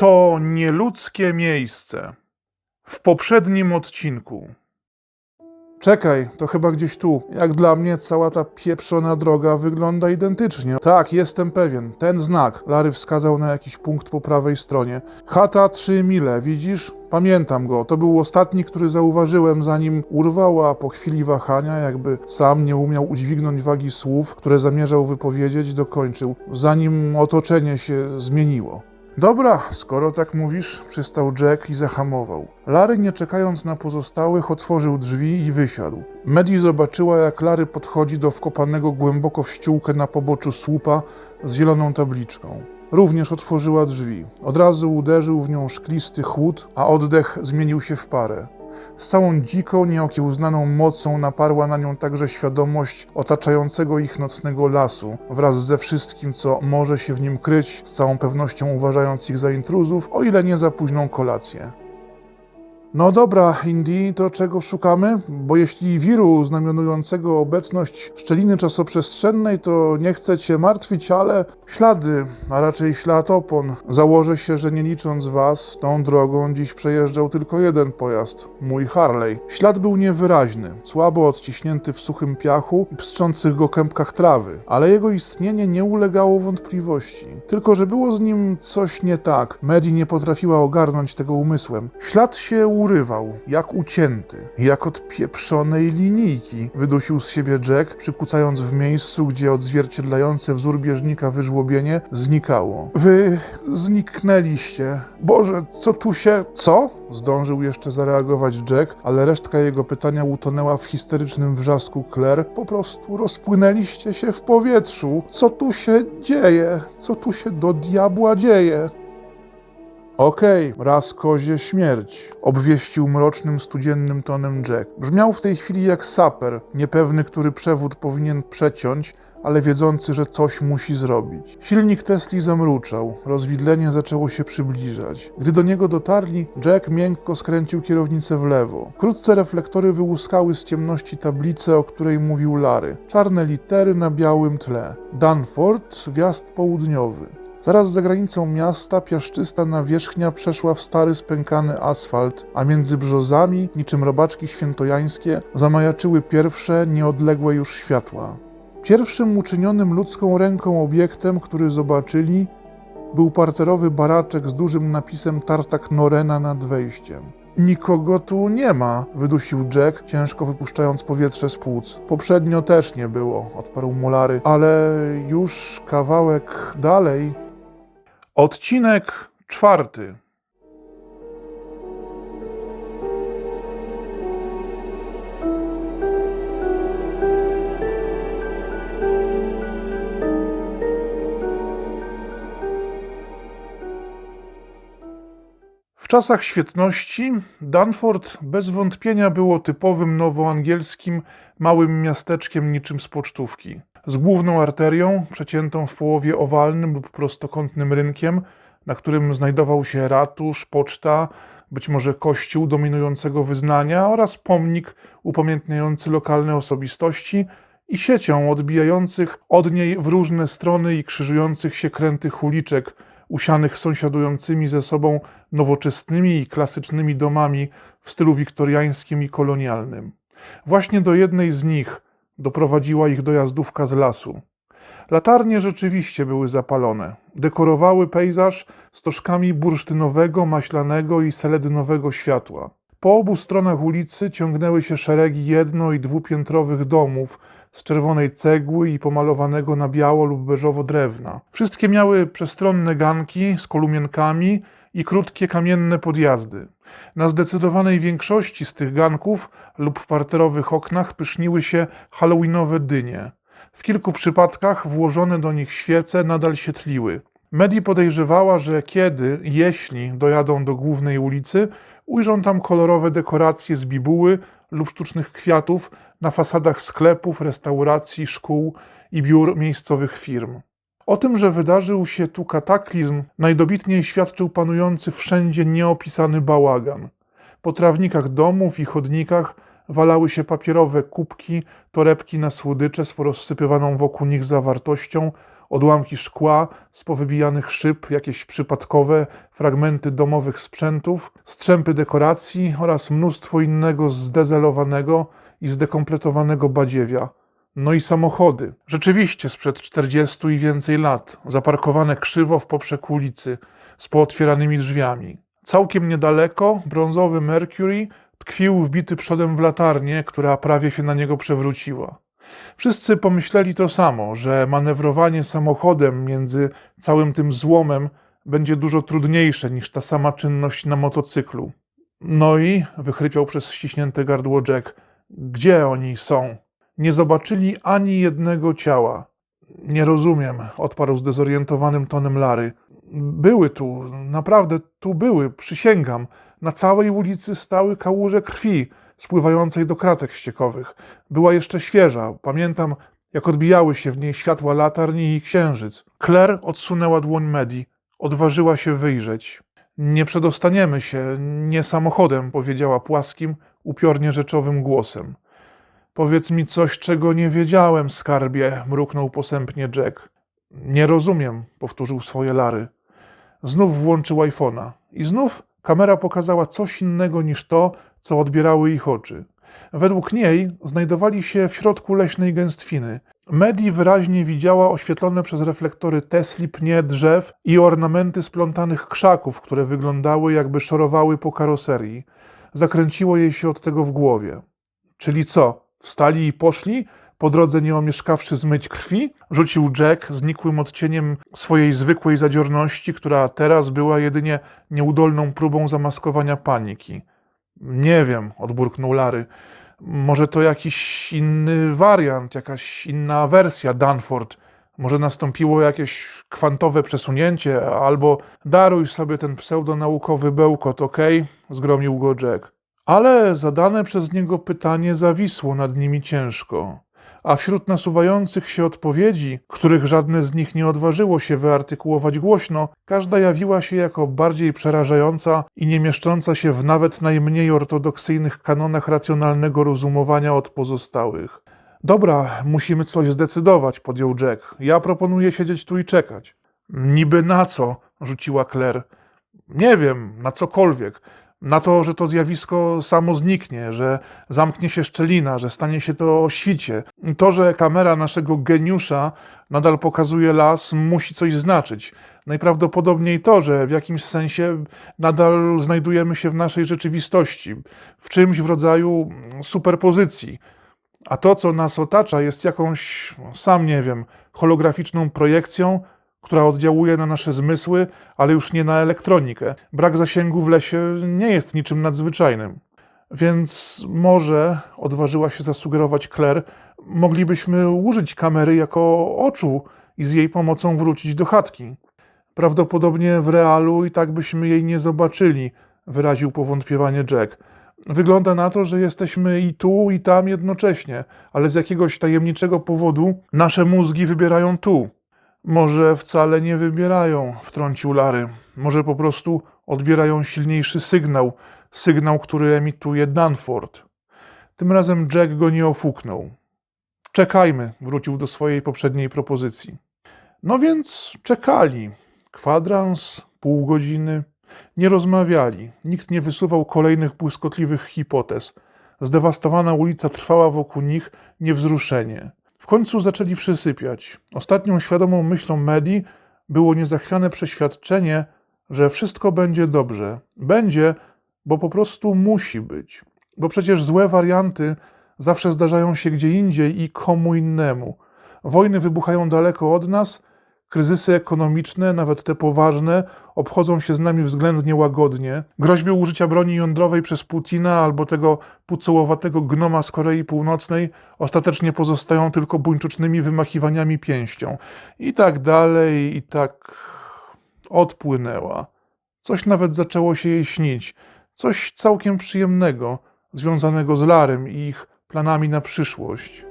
To nieludzkie miejsce. W poprzednim odcinku. Czekaj, to chyba gdzieś tu. Jak dla mnie cała ta pieprzona droga wygląda identycznie. Tak, jestem pewien. Ten znak. Larry wskazał na jakiś punkt po prawej stronie. Chata 3 mile, widzisz? Pamiętam go. To był ostatni, który zauważyłem, zanim urwał, a po chwili wahania, jakby sam nie umiał udźwignąć wagi słów, które zamierzał wypowiedzieć, dokończył. Zanim otoczenie się zmieniło. Dobra, skoro tak mówisz, przystał Jack i zahamował. Larry, nie czekając na pozostałych, otworzył drzwi i wysiadł. Medi zobaczyła, jak Larry podchodzi do wkopanego głęboko w ściółkę na poboczu słupa z zieloną tabliczką. Również otworzyła drzwi. Od razu uderzył w nią szklisty chłód, a oddech zmienił się w parę. Z całą dziką, nieokiełznaną mocą naparła na nią także świadomość otaczającego ich nocnego lasu, wraz ze wszystkim, co może się w nim kryć, z całą pewnością uważając ich za intruzów, o ile nie za późną kolację. No dobra, Indy, to czego szukamy? Bo jeśli wiru znamionującego obecność szczeliny czasoprzestrzennej, to nie chcę cię martwić, ale ślady, a raczej ślad opon. Założę się, że nie licząc was, tą drogą dziś przejeżdżał tylko jeden pojazd, mój Harley. Ślad był niewyraźny, słabo odciśnięty w suchym piachu i pstrzących go kępkach trawy, ale jego istnienie nie ulegało wątpliwości. Tylko, że było z nim coś nie tak. Medi nie potrafiła ogarnąć tego umysłem. Ślad się urywał, jak ucięty, jak od pieprzonej linijki, wydusił z siebie Jack, przykucając w miejscu, gdzie odzwierciedlające wzór bieżnika wyżłobienie znikało. Wy zniknęliście. Boże, co tu się... Co? Zdążył jeszcze zareagować Jack, ale resztka jego pytania utonęła w histerycznym wrzasku Claire. Po prostu rozpłynęliście się w powietrzu. Co tu się dzieje? Co tu się do diabła dzieje? Okej, raz kozie śmierć, obwieścił mrocznym, studziennym tonem Jack. Brzmiał w tej chwili jak saper, niepewny, który przewód powinien przeciąć, ale wiedzący, że coś musi zrobić. Silnik Tesli zamruczał, rozwidlenie zaczęło się przybliżać. Gdy do niego dotarli, Jack miękko skręcił kierownicę w lewo. Wkrótce reflektory wyłuskały z ciemności tablicę, o której mówił Lary. Czarne litery na białym tle. Danford, wjazd południowy. Zaraz za granicą miasta piaszczysta nawierzchnia przeszła w stary spękany asfalt, a między brzozami, niczym robaczki świętojańskie, zamajaczyły pierwsze, nieodległe już światła. Pierwszym uczynionym ludzką ręką obiektem, który zobaczyli, był parterowy baraczek z dużym napisem Tartak Norena nad wejściem. Nikogo tu nie ma, wydusił Jack, ciężko wypuszczając powietrze z płuc. Poprzednio też nie było, odparł Molary, ale już kawałek dalej Odcinek czwarty. W czasach świetności Danford bez wątpienia było typowym nowoangielskim małym miasteczkiem niczym z pocztówki z główną arterią przeciętą w połowie owalnym lub prostokątnym rynkiem, na którym znajdował się ratusz, poczta, być może kościół dominującego wyznania oraz pomnik upamiętniający lokalne osobistości i siecią odbijających od niej w różne strony i krzyżujących się krętych uliczek, usianych sąsiadującymi ze sobą nowoczesnymi i klasycznymi domami w stylu wiktoriańskim i kolonialnym. Właśnie do jednej z nich – Doprowadziła ich dojazdówka z lasu. Latarnie rzeczywiście były zapalone. Dekorowały pejzaż stożkami bursztynowego, maślanego i seledynowego światła. Po obu stronach ulicy ciągnęły się szeregi jedno- i dwupiętrowych domów z czerwonej cegły i pomalowanego na biało lub beżowo drewna. Wszystkie miały przestronne ganki z kolumienkami i krótkie kamienne podjazdy. Na zdecydowanej większości z tych ganków lub w parterowych oknach pyszniły się halloweenowe dynie. W kilku przypadkach włożone do nich świece nadal się tliły. Medi podejrzewała, że kiedy, jeśli dojadą do głównej ulicy, ujrzą tam kolorowe dekoracje z bibuły lub sztucznych kwiatów na fasadach sklepów, restauracji, szkół i biur miejscowych firm. O tym, że wydarzył się tu kataklizm, najdobitniej świadczył panujący wszędzie nieopisany bałagan. Po trawnikach domów i chodnikach walały się papierowe kubki, torebki na słodycze z porozsypywaną wokół nich zawartością Odłamki szkła z powybijanych szyb, jakieś przypadkowe fragmenty domowych sprzętów, strzępy dekoracji oraz mnóstwo innego zdezelowanego i zdekompletowanego badziewia. No i samochody. Rzeczywiście sprzed 40 i więcej lat, zaparkowane krzywo w poprzek ulicy, z pootwieranymi drzwiami. Całkiem niedaleko brązowy Mercury tkwił wbity przodem w latarnię, która prawie się na niego przewróciła. Wszyscy pomyśleli to samo, że manewrowanie samochodem między całym tym złomem będzie dużo trudniejsze niż ta sama czynność na motocyklu. No i, wychrypiał przez ściśnięte gardło Jack, gdzie oni są? Nie zobaczyli ani jednego ciała. Nie rozumiem, odparł zdezorientowanym tonem Lary. Były tu, naprawdę tu były, przysięgam. Na całej ulicy stały kałuże krwi, spływającej do kratek ściekowych. Była jeszcze świeża. Pamiętam, jak odbijały się w niej światła latarni i księżyc. Claire odsunęła dłoń Medi. Odważyła się wyjrzeć. Nie przedostaniemy się, nie samochodem, powiedziała płaskim, upiornie rzeczowym głosem. Powiedz mi coś, czego nie wiedziałem, skarbie, mruknął posępnie Jack. Nie rozumiem, powtórzył swoje Lary. Znów włączył iPhone'a i znów kamera pokazała coś innego niż to, co odbierały ich oczy. Według niej znajdowali się w środku leśnej gęstwiny. Medi wyraźnie widziała oświetlone przez reflektory Tesli pnie drzew i ornamenty splątanych krzaków, które wyglądały jakby szorowały po karoserii. Zakręciło jej się od tego w głowie. Czyli co? Wstali i poszli? Po drodze nie omieszkawszy zmyć krwi? Rzucił Jack znikłym odcieniem swojej zwykłej zadziorności, która teraz była jedynie nieudolną próbą zamaskowania paniki. Nie wiem, odburknął Lary. Może to jakiś inny wariant, jakaś inna wersja Danford. Może nastąpiło jakieś kwantowe przesunięcie, albo daruj sobie ten pseudonaukowy bełkot, okej? Zgromił go Jack. Ale zadane przez niego pytanie zawisło nad nimi ciężko. A wśród nasuwających się odpowiedzi, których żadne z nich nie odważyło się wyartykułować głośno, każda jawiła się jako bardziej przerażająca i nie mieszcząca się w nawet najmniej ortodoksyjnych kanonach racjonalnego rozumowania od pozostałych. Dobra, musimy coś zdecydować, podjął Jack. Ja proponuję siedzieć tu i czekać. Niby na co? rzuciła Claire. Nie wiem, na cokolwiek. Na to, że to zjawisko samo zniknie, że zamknie się szczelina, że stanie się to o świcie. To, że kamera naszego geniusza nadal pokazuje las, musi coś znaczyć. Najprawdopodobniej to, że w jakimś sensie nadal znajdujemy się w naszej rzeczywistości, w czymś w rodzaju superpozycji. A to, co nas otacza, jest jakąś, sam nie wiem, holograficzną projekcją, która oddziałuje na nasze zmysły, ale już nie na elektronikę. Brak zasięgu w lesie nie jest niczym nadzwyczajnym. Więc może, odważyła się zasugerować Claire, moglibyśmy użyć kamery jako oczu i z jej pomocą wrócić do chatki. Prawdopodobnie w realu i tak byśmy jej nie zobaczyli, wyraził powątpiewanie Jack. Wygląda na to, że jesteśmy i tu, i tam jednocześnie, ale z jakiegoś tajemniczego powodu nasze mózgi wybierają tu. Może wcale nie wybierają, wtrącił Lary. Może po prostu odbierają silniejszy sygnał, sygnał, który emituje Danford. Tym razem Jack go nie ofuknął. Czekajmy, wrócił do swojej poprzedniej propozycji. No więc czekali. Kwadrans, pół godziny. Nie rozmawiali. Nikt nie wysuwał kolejnych błyskotliwych hipotez. Zdewastowana ulica trwała wokół nich niewzruszenie. W końcu zaczęli przysypiać. Ostatnią świadomą myślą Medi było niezachwiane przeświadczenie, że wszystko będzie dobrze. Będzie, bo po prostu musi być. Bo przecież złe warianty zawsze zdarzają się gdzie indziej i komu innemu. Wojny wybuchają daleko od nas, kryzysy ekonomiczne, nawet te poważne, obchodzą się z nami względnie łagodnie. Groźby użycia broni jądrowej przez Putina albo tego pucołowatego gnoma z Korei Północnej ostatecznie pozostają tylko buńczucznymi wymachiwaniami pięścią. I tak dalej, i tak odpłynęła. Coś nawet zaczęło się jej śnić. Coś całkiem przyjemnego, związanego z Larem i ich planami na przyszłość.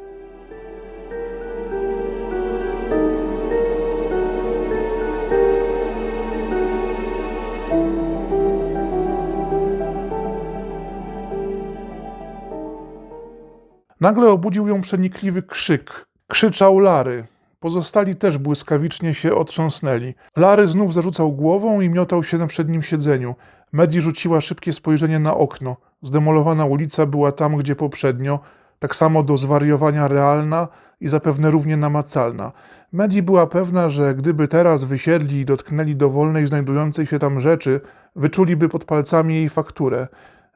Nagle obudził ją przenikliwy krzyk. Krzyczał Lary. Pozostali też błyskawicznie się otrząsnęli. Larry znów zarzucał głową i miotał się na przednim siedzeniu. Medi rzuciła szybkie spojrzenie na okno. Zdemolowana ulica była tam, gdzie poprzednio, tak samo do zwariowania realna i zapewne równie namacalna. Medi była pewna, że gdyby teraz wysiedli i dotknęli dowolnej znajdującej się tam rzeczy, wyczuliby pod palcami jej fakturę.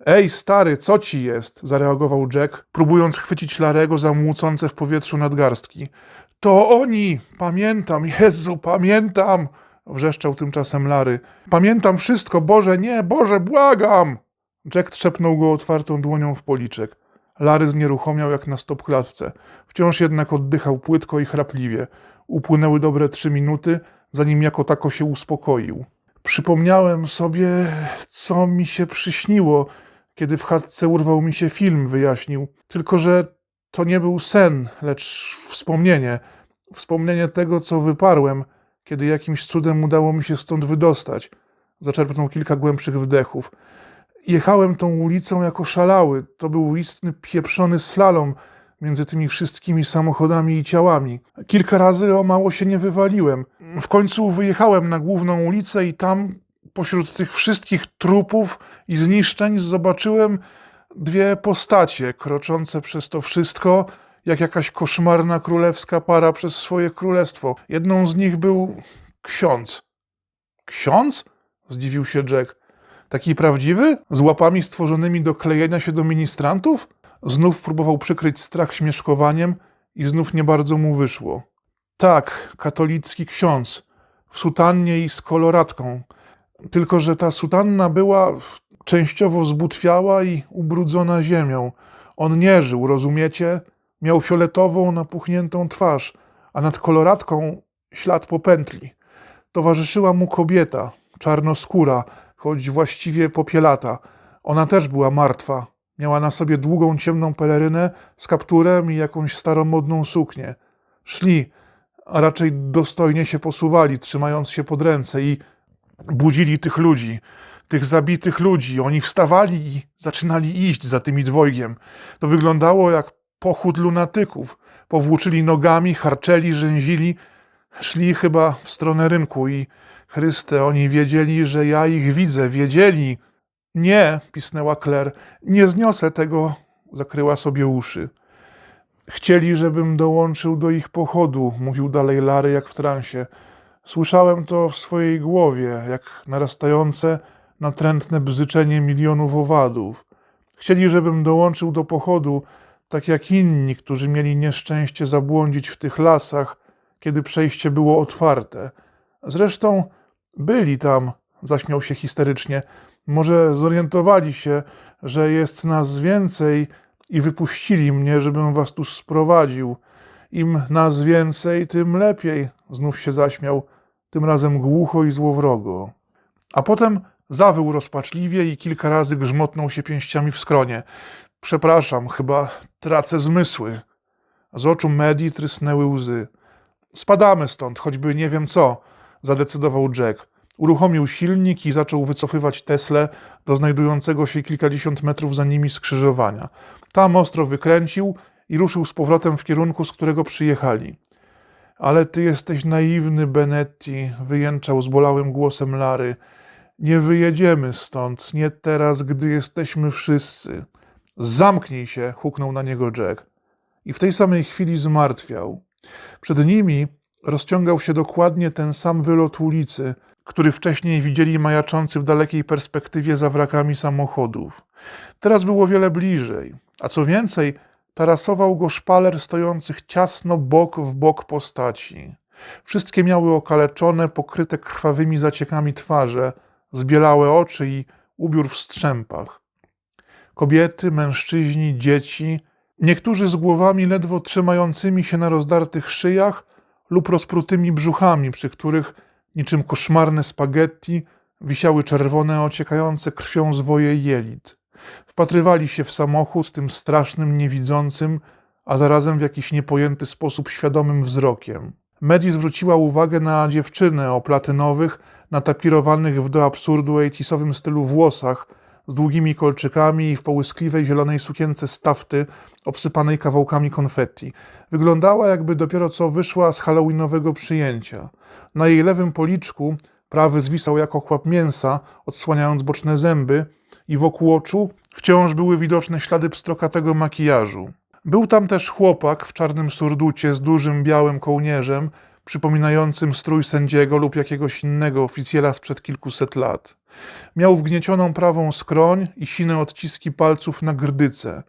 Ej, stary, co ci jest? zareagował Jack, próbując chwycić Larego za młócące w powietrzu nadgarstki. To oni! Pamiętam, Jezu, pamiętam! wrzeszczał tymczasem Lary. Pamiętam wszystko, Boże, nie, Boże, błagam! Jack trzepnął go otwartą dłonią w policzek. Lary znieruchomiał jak na stopklatce. Wciąż jednak oddychał płytko i chrapliwie. Upłynęły dobre trzy minuty, zanim jako tako się uspokoił. Przypomniałem sobie, co mi się przyśniło, kiedy w chatce urwał mi się film, wyjaśnił. Tylko, że to nie był sen, lecz wspomnienie. Wspomnienie tego, co wyparłem, kiedy jakimś cudem udało mi się stąd wydostać. Zaczerpnął kilka głębszych wdechów. Jechałem tą ulicą jako szalały. To był istny pieprzony slalom między tymi wszystkimi samochodami i ciałami. Kilka razy o mało się nie wywaliłem. W końcu wyjechałem na główną ulicę i tam, pośród tych wszystkich trupów i zniszczeń, zobaczyłem dwie postacie kroczące przez to wszystko, jak jakaś koszmarna królewska para przez swoje królestwo. Jedną z nich był ksiądz. Ksiądz? Zdziwił się Jack. Taki prawdziwy? Z łapami stworzonymi do klejenia się do ministrantów? Znów próbował przykryć strach śmieszkowaniem i znów nie bardzo mu wyszło. Tak, katolicki ksiądz, w sutannie i z koloratką. Tylko, że ta sutanna była częściowo zbutwiała i ubrudzona ziemią. On nie żył, rozumiecie? Miał fioletową, napuchniętą twarz, a nad koloratką ślad po pętli. Towarzyszyła mu kobieta, czarnoskóra, choć właściwie popielata. Ona też była martwa. Miała na sobie długą, ciemną pelerynę z kapturem i jakąś staromodną suknię. Szli, a raczej dostojnie się posuwali, trzymając się pod ręce i budzili tych ludzi, tych zabitych ludzi. Oni wstawali i zaczynali iść za tymi dwojgiem. To wyglądało jak pochód lunatyków. Powłóczyli nogami, harczeli, rzęzili. Szli chyba w stronę rynku i Chryste, oni wiedzieli, że ja ich widzę, wiedzieli. Nie, pisnęła Claire, nie zniosę tego, zakryła sobie uszy. Chcieli, żebym dołączył do ich pochodu, mówił dalej Lary jak w transie. Słyszałem to w swojej głowie, jak narastające, natrętne bzyczenie milionów owadów. Chcieli, żebym dołączył do pochodu, tak jak inni, którzy mieli nieszczęście zabłądzić w tych lasach, kiedy przejście było otwarte. Zresztą byli tam, zaśmiał się histerycznie. Może zorientowali się, że jest nas więcej i wypuścili mnie, żebym was tu sprowadził. Im nas więcej, tym lepiej. Znów się zaśmiał, tym razem głucho i złowrogo. A potem zawył rozpaczliwie i kilka razy grzmotnął się pięściami w skronie. Przepraszam, chyba tracę zmysły. Z oczu Medi trysnęły łzy. Spadamy stąd, choćby nie wiem co, zadecydował Jack. Uruchomił silnik i zaczął wycofywać Teslę do znajdującego się kilkadziesiąt metrów za nimi skrzyżowania. Tam ostro wykręcił i ruszył z powrotem w kierunku, z którego przyjechali. Ale ty jesteś naiwny, Benetti, wyjęczał zbolałym głosem Lary. Nie wyjedziemy stąd, nie teraz, gdy jesteśmy wszyscy. Zamknij się, huknął na niego Jack. I w tej samej chwili zmartwiał. Przed nimi rozciągał się dokładnie ten sam wylot ulicy, który wcześniej widzieli majaczący w dalekiej perspektywie za wrakami samochodów. Teraz było wiele bliżej, a co więcej, tarasował go szpaler stojących ciasno bok w bok postaci. Wszystkie miały okaleczone, pokryte krwawymi zaciekami twarze, zbielałe oczy i ubiór w strzępach. Kobiety, mężczyźni, dzieci, niektórzy z głowami ledwo trzymającymi się na rozdartych szyjach lub rozprutymi brzuchami, przy których niczym koszmarne spaghetti wisiały czerwone, ociekające krwią zwoje jelit. Wpatrywali się w samochód tym strasznym, niewidzącym, a zarazem w jakiś niepojęty sposób świadomym wzrokiem. Medi zwróciła uwagę na dziewczynę o platynowych, natapirowanych w do absurdu ejtisowym stylu włosach, z długimi kolczykami i w połyskliwej zielonej sukience z tafty, obsypanej kawałkami konfetti. Wyglądała, jakby dopiero co wyszła z halloweenowego przyjęcia. Na jej lewym policzku prawy zwisał jako chłap mięsa, odsłaniając boczne zęby, i wokół oczu wciąż były widoczne ślady pstrokatego makijażu. Był tam też chłopak w czarnym surducie z dużym białym kołnierzem, przypominającym strój sędziego lub jakiegoś innego oficjela sprzed kilkuset lat. Miał wgniecioną prawą skroń i sine odciski palców na grdyce.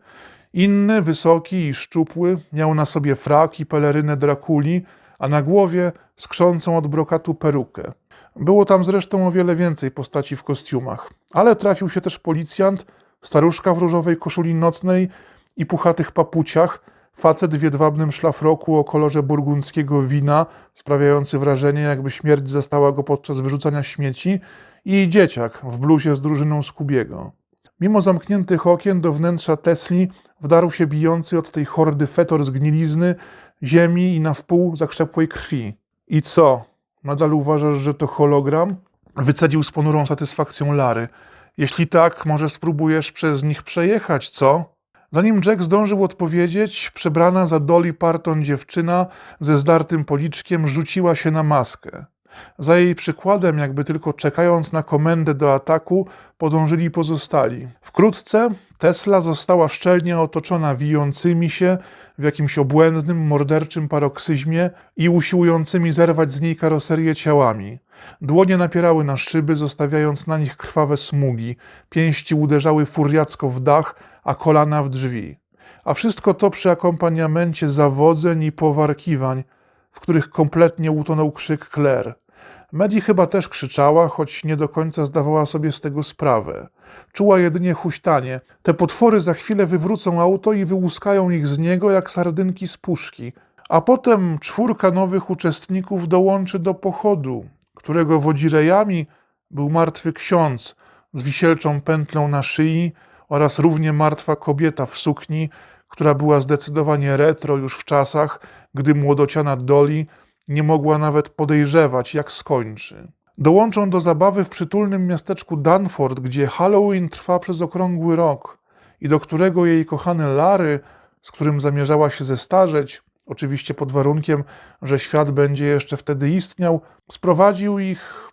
Inny, wysoki i szczupły, miał na sobie frak i pelerynę Drakuli, a na głowie skrzącą od brokatu perukę. Było tam zresztą o wiele więcej postaci w kostiumach, ale trafił się też policjant, staruszka w różowej koszuli nocnej i puchatych papuciach, facet w jedwabnym szlafroku o kolorze burgundzkiego wina, sprawiający wrażenie, jakby śmierć zastała go podczas wyrzucania śmieci, i dzieciak w bluzie z drużyną Skubiego. Mimo zamkniętych okien do wnętrza Tesli wdarł się bijący od tej hordy fetor zgnilizny, ziemi i na wpół zakrzepłej krwi. I co? Nadal uważasz, że to hologram? Wycedził z ponurą satysfakcją Lary. Jeśli tak, może spróbujesz przez nich przejechać, co? Zanim Jack zdążył odpowiedzieć, przebrana za Dolly Parton dziewczyna ze zdartym policzkiem rzuciła się na maskę. Za jej przykładem, jakby tylko czekając na komendę do ataku, podążyli pozostali. Wkrótce Tesla została szczelnie otoczona wijącymi się w jakimś obłędnym, morderczym paroksyzmie i usiłującymi zerwać z niej karoserię ciałami. Dłonie napierały na szyby, zostawiając na nich krwawe smugi, pięści uderzały furiacko w dach, a kolana w drzwi. A wszystko to przy akompaniamencie zawodzeń i powarkiwań, w których kompletnie utonął krzyk Claire. Medi chyba też krzyczała, choć nie do końca zdawała sobie z tego sprawę. Czuła jedynie huśtanie. Te potwory za chwilę wywrócą auto i wyłuskają ich z niego jak sardynki z puszki. A potem czwórka nowych uczestników dołączy do pochodu, którego wodzirejami był martwy ksiądz z wisielczą pętlą na szyi oraz równie martwa kobieta w sukni, która była zdecydowanie retro już w czasach, gdy młodociana Dolly nie mogła nawet podejrzewać, jak skończy. Dołączą do zabawy w przytulnym miasteczku Danford, gdzie Halloween trwa przez okrągły rok i do którego jej kochany Larry, z którym zamierzała się zestarzeć, oczywiście pod warunkiem, że świat będzie jeszcze wtedy istniał, sprowadził ich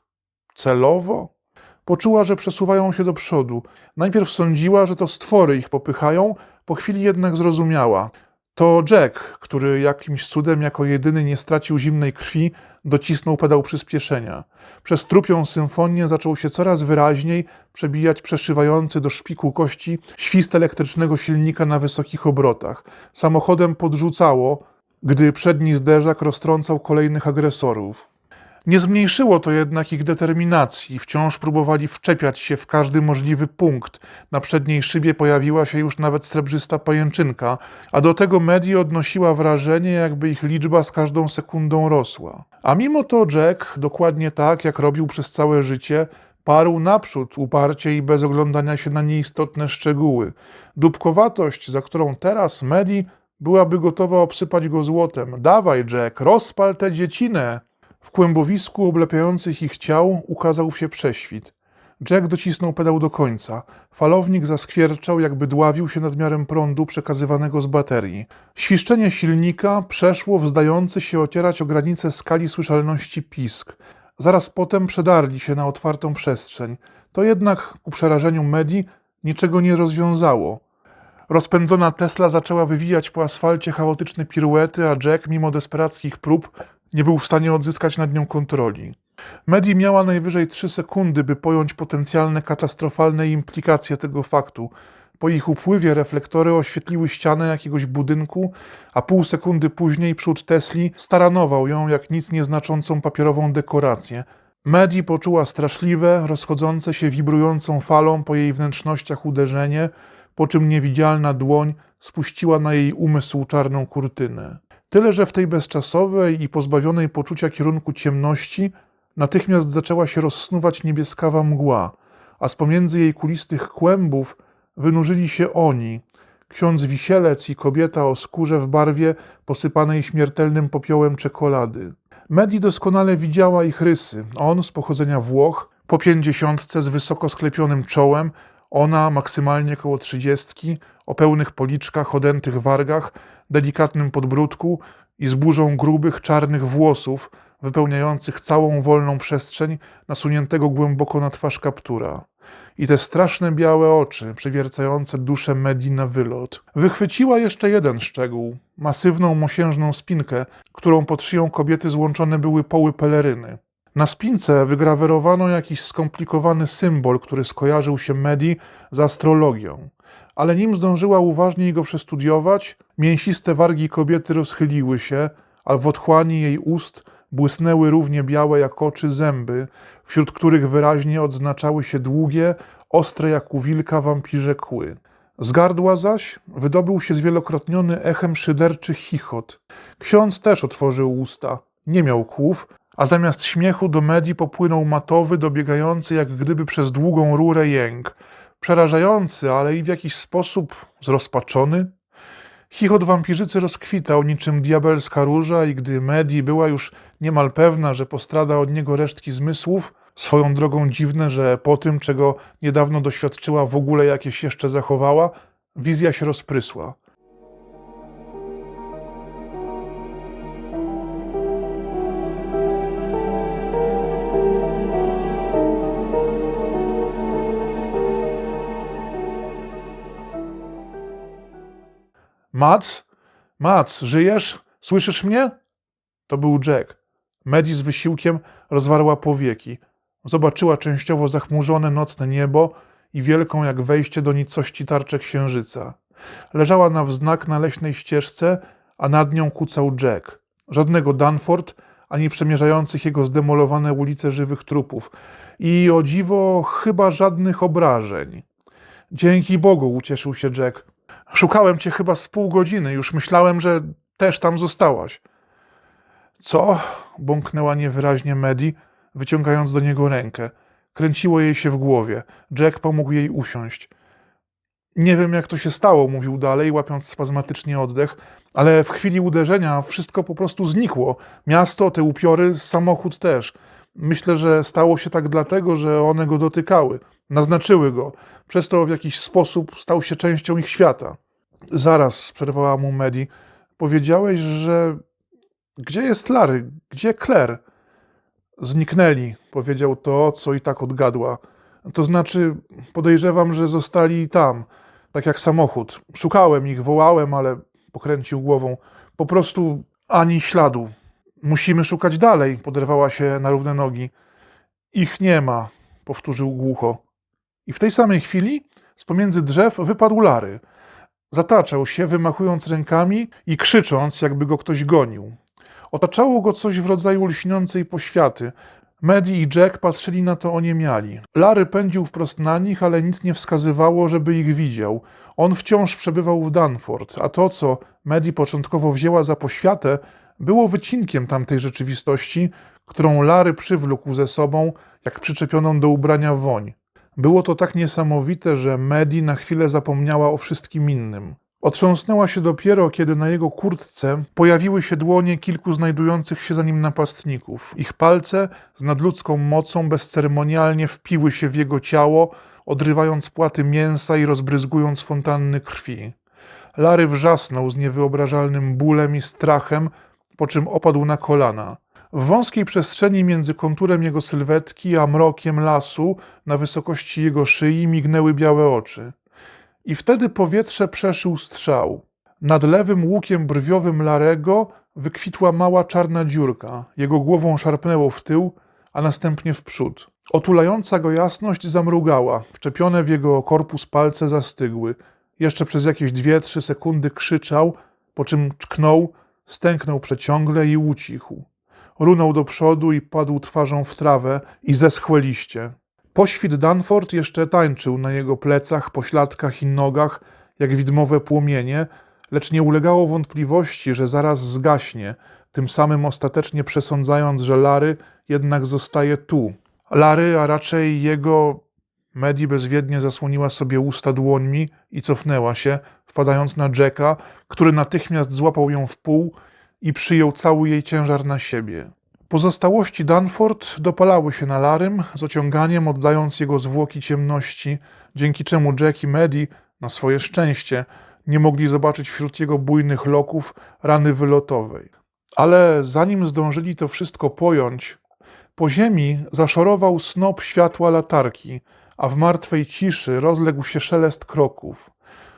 celowo. Poczuła, że przesuwają się do przodu. Najpierw sądziła, że to stwory ich popychają, po chwili jednak zrozumiała. To Jack, który jakimś cudem jako jedyny nie stracił zimnej krwi, docisnął pedał przyspieszenia. Przez trupią symfonię zaczął się coraz wyraźniej przebijać przeszywający do szpiku kości świst elektrycznego silnika na wysokich obrotach. Samochodem podrzucało, gdy przedni zderzak roztrącał kolejnych agresorów. Nie zmniejszyło to jednak ich determinacji. Wciąż próbowali wczepiać się w każdy możliwy punkt. Na przedniej szybie pojawiła się już nawet srebrzysta pajęczynka, a do tego Medi odnosiła wrażenie, jakby ich liczba z każdą sekundą rosła. A mimo to Jack, dokładnie tak jak robił przez całe życie, parł naprzód uparcie i bez oglądania się na nieistotne szczegóły. Dubkowatość, za którą teraz Medi byłaby gotowa obsypać go złotem. Dawaj, Jack, rozpal tę dziecinę! W kłębowisku oblepiających ich ciał ukazał się prześwit. Jack docisnął pedał do końca. Falownik zaskwierczał, jakby dławił się nadmiarem prądu przekazywanego z baterii. Świszczenie silnika przeszło w zdający się ocierać o granicę skali słyszalności pisk. Zaraz potem przedarli się na otwartą przestrzeń. To jednak, ku przerażeniu Medi, niczego nie rozwiązało. Rozpędzona Tesla zaczęła wywijać po asfalcie chaotyczne piruety, a Jack, mimo desperackich prób, nie był w stanie odzyskać nad nią kontroli. Medi miała najwyżej trzy sekundy, by pojąć potencjalne katastrofalne implikacje tego faktu. Po ich upływie reflektory oświetliły ścianę jakiegoś budynku, a pół sekundy później przód Tesli staranował ją jak nic nieznaczącą papierową dekorację. Medi poczuła straszliwe, rozchodzące się wibrującą falą po jej wnętrznościach uderzenie, po czym niewidzialna dłoń spuściła na jej umysł czarną kurtynę. Tyle, że w tej bezczasowej i pozbawionej poczucia kierunku ciemności natychmiast zaczęła się rozsnuwać niebieskawa mgła, a z pomiędzy jej kulistych kłębów wynurzyli się oni, ksiądz wisielec i kobieta o skórze w barwie posypanej śmiertelnym popiołem czekolady. Medi doskonale widziała ich rysy. On z pochodzenia Włoch, po pięćdziesiątce z wysoko sklepionym czołem, Ona maksymalnie koło trzydziestki, o pełnych policzkach, odętych wargach, delikatnym podbródku i z burzą grubych, czarnych włosów, wypełniających całą wolną przestrzeń nasuniętego głęboko na twarz kaptura. I te straszne białe oczy, przywiercające duszę Medi na wylot. Wychwyciła jeszcze jeden szczegół. Masywną, mosiężną spinkę, którą pod szyją kobiety złączone były poły peleryny. Na spince wygrawerowano jakiś skomplikowany symbol, który skojarzył się Medi z astrologią. Ale nim zdążyła uważniej go przestudiować, mięsiste wargi kobiety rozchyliły się, a w otchłani jej ust błysnęły równie białe jak oczy zęby, wśród których wyraźnie odznaczały się długie, ostre jak u wilka wampirze kły. Z gardła zaś wydobył się zwielokrotniony echem szyderczy chichot. Ksiądz też otworzył usta. Nie miał kłów, a zamiast śmiechu do medii popłynął matowy, dobiegający jak gdyby przez długą rurę jęk. Przerażający, ale i w jakiś sposób zrozpaczony. Chichot wampirzycy rozkwitał niczym diabelska róża i gdy Medi była już niemal pewna, że postrada od niego resztki zmysłów, swoją drogą dziwne, że po tym, czego niedawno doświadczyła, w ogóle jakieś jeszcze zachowała, wizja się rozprysła. Mac? Mac, żyjesz? Słyszysz mnie? To był Jack. Medi z wysiłkiem rozwarła powieki. Zobaczyła częściowo zachmurzone nocne niebo i wielką jak wejście do nicości tarczę księżyca. Leżała na wznak na leśnej ścieżce, a nad nią kucał Jack. Żadnego Danford, ani przemierzających jego zdemolowane ulice żywych trupów. I o dziwo, chyba żadnych obrażeń. Dzięki Bogu, ucieszył się Jack. Szukałem cię chyba z pół godziny, już myślałem, że też tam zostałaś. Co? bąknęła niewyraźnie Medi, wyciągając do niego rękę. Kręciło jej się w głowie. Jack pomógł jej usiąść. Nie wiem, jak to się stało, mówił dalej, łapiąc spazmatycznie oddech, ale w chwili uderzenia wszystko po prostu znikło. Miasto, te upiory, samochód też. Myślę, że stało się tak dlatego, że one go dotykały, naznaczyły go. Przez to w jakiś sposób stał się częścią ich świata. Zaraz, przerwała mu Medi. Powiedziałeś, że. Gdzie jest Lary? Gdzie Claire? Zniknęli, powiedział to, co i tak odgadła. To znaczy, podejrzewam, że zostali tam, tak jak samochód. Szukałem ich, wołałem, ale pokręcił głową. Po prostu ani śladu. Musimy szukać dalej, poderwała się na równe nogi. Ich nie ma, powtórzył głucho. I w tej samej chwili z pomiędzy drzew wypadł Lary. Zataczał się, wymachując rękami i krzycząc, jakby go ktoś gonił. Otaczało go coś w rodzaju lśniącej poświaty. Medi i Jack patrzyli na to oniemiali. Lary pędził wprost na nich, ale nic nie wskazywało, żeby ich widział. On wciąż przebywał w Danford, a to, co Medi początkowo wzięła za poświatę, było wycinkiem tamtej rzeczywistości, którą Lary przywlókł ze sobą, jak przyczepioną do ubrania woń. Było to tak niesamowite, że Medi na chwilę zapomniała o wszystkim innym. Otrząsnęła się dopiero, kiedy na jego kurtce pojawiły się dłonie kilku znajdujących się za nim napastników. Ich palce z nadludzką mocą bezceremonialnie wpiły się w jego ciało, odrywając płaty mięsa i rozbryzgując fontanny krwi. Lary wrzasnął z niewyobrażalnym bólem i strachem, po czym opadł na kolana. W wąskiej przestrzeni między konturem jego sylwetki a mrokiem lasu, na wysokości jego szyi, mignęły białe oczy. I wtedy powietrze przeszył strzał. Nad lewym łukiem brwiowym Larego wykwitła mała czarna dziurka. Jego głową szarpnęło w tył, a następnie w przód. Otulająca go jasność zamrugała. Wczepione w jego korpus palce zastygły. Jeszcze przez jakieś dwie, trzy sekundy krzyczał, po czym czknął, stęknął przeciągle i ucichł. Runął do przodu i padł twarzą w trawę i zeschłe liście. Poświt Danford jeszcze tańczył na jego plecach, pośladkach i nogach, jak widmowe płomienie, lecz nie ulegało wątpliwości, że zaraz zgaśnie, tym samym ostatecznie przesądzając, że Lary jednak zostaje tu. Lary, a raczej jego... Medi bezwiednie zasłoniła sobie usta dłońmi i cofnęła się, wpadając na Jacka, który natychmiast złapał ją w pół i przyjął cały jej ciężar na siebie. Pozostałości Danford dopalały się na Larym, z ociąganiem oddając jego zwłoki ciemności, dzięki czemu Jack i Maddie, na swoje szczęście, nie mogli zobaczyć wśród jego bujnych loków rany wylotowej. Ale zanim zdążyli to wszystko pojąć, po ziemi zaszorował snop światła latarki, a w martwej ciszy rozległ się szelest kroków.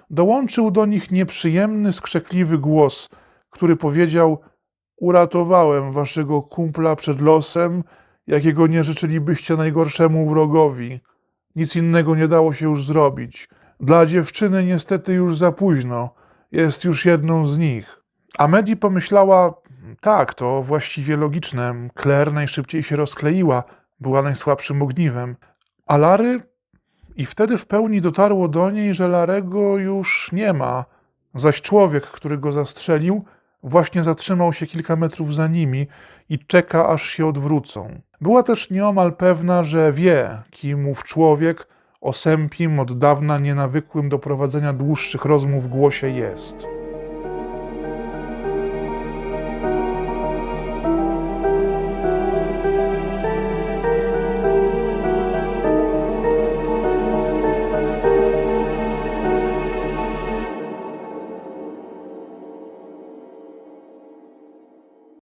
Dołączył do nich nieprzyjemny, skrzekliwy głos, który powiedział: Uratowałem waszego kumpla przed losem, jakiego nie życzylibyście najgorszemu wrogowi. Nic innego nie dało się już zrobić. Dla dziewczyny niestety już za późno. Jest już jedną z nich. A Medi pomyślała, tak, to właściwie logiczne. Claire najszybciej się rozkleiła, była najsłabszym ogniwem. A Lary? I wtedy w pełni dotarło do niej, że Larego już nie ma. Zaś człowiek, który go zastrzelił, właśnie zatrzymał się kilka metrów za nimi i czeka, aż się odwrócą. Była też nieomal pewna, że wie, kim ów człowiek o sępim, od dawna nienawykłym do prowadzenia dłuższych rozmów głosie jest.